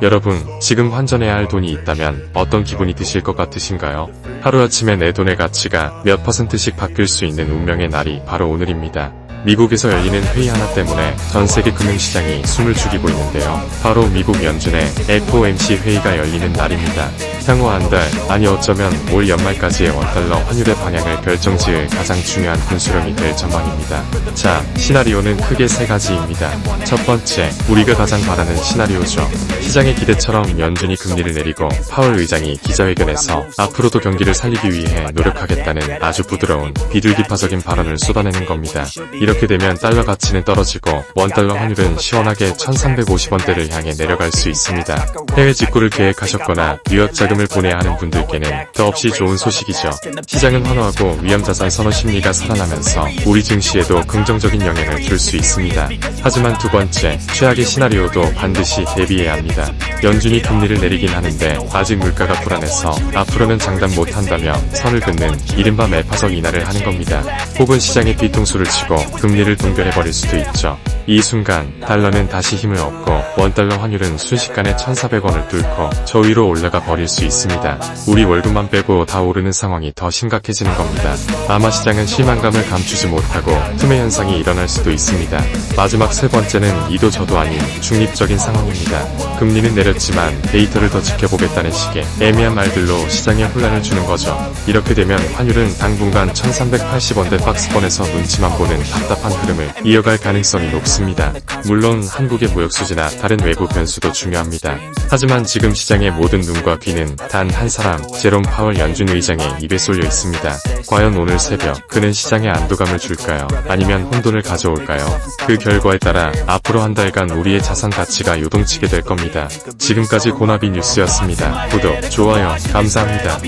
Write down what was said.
여러분, 지금 환전해야 할 돈이 있다면 어떤 기분이 드실 것 같으신가요? 하루아침에 내 돈의 가치가 몇 퍼센트씩 바뀔 수 있는 운명의 날이 바로 오늘입니다. 미국에서 열리는 회의 하나 때문에 전 세계 금융시장이 숨을 죽이고 있는데요. 바로 미국 연준의 FOMC 회의가 열리는 날입니다. 향후 한 달, 아니 어쩌면 올 연말까지의 원달러 환율의 방향을 결정지을 가장 중요한 분수령이 될 전망입니다. 자, 시나리오는 크게 세 가지입니다. 첫 번째, 우리가 가장 바라는 시나리오죠. 시장의 기대처럼 연준이 금리를 내리고 파월 의장이 기자회견에서 앞으로도 경기를 살리기 위해 노력하겠다는 아주 부드러운 비둘기파적인 발언을 쏟아내는 겁니다. 이렇게 되면 달러 가치는 떨어지고 원달러 환율은 시원하게 1350원대를 향해 내려갈 수 있습니다. 해외 직구를 계획하셨거나 유효 자금을 보내야 하는 분들께는 더없이 좋은 소식이죠. 시장은 환호하고 위험자산 선호 심리가 살아나면서 우리 증시에도 긍정적인 영향을 줄 수 있습니다. 하지만 두 번째, 최악의 시나리오도 반드시 대비해야 합니다. 연준이 금리를 내리긴 하는데 아직 물가가 불안해서 앞으로는 장담 못한다며 선을 긋는 이른바 매파적 인하를 하는 겁니다. 혹은 시장의 뒤통수를 치고 금리를 동결해버릴 수도 있죠. 이 순간 달러는 다시 힘을 얻고 원달러 환율은 순식간에 1,400원을 뚫고 저 위로 올라가 버릴 수 있습니다. 우리 월급만 빼고 다 오르는 상황이 더 심각해지는 겁니다. 아마 시장은 실망감을 감추지 못하고 투매 현상이 일어날 수도 있습니다. 마지막 세 번째는 이도 저도 아닌 중립적인 상황입니다. 금리는 내렸지만 데이터를 더 지켜보겠다는 식의 애매한 말들로 시장에 혼란을 주는 거죠. 이렇게 되면 환율은 당분간 1380원대 박스권에서 눈치만 보는 답답한 흐름을 이어갈 가능성이 높습니다. 물론 한국의 무역 수지나 다른 외부 변수도 중요합니다. 하지만 지금 시장의 모든 눈과 귀는 단 한 사람, 제롬 파월 연준 의장의 입에 쏠려 있습니다. 과연 오늘 새벽 그는 시장에 안도감을 줄까요? 아니면 혼돈을 가져올까요? 그 결과에 따라 앞으로 한 달간 우리의 자산 가치가 요동치게 될 겁 지금까지 고나비 뉴스였습니다. 구독, 좋아요, 감사합니다.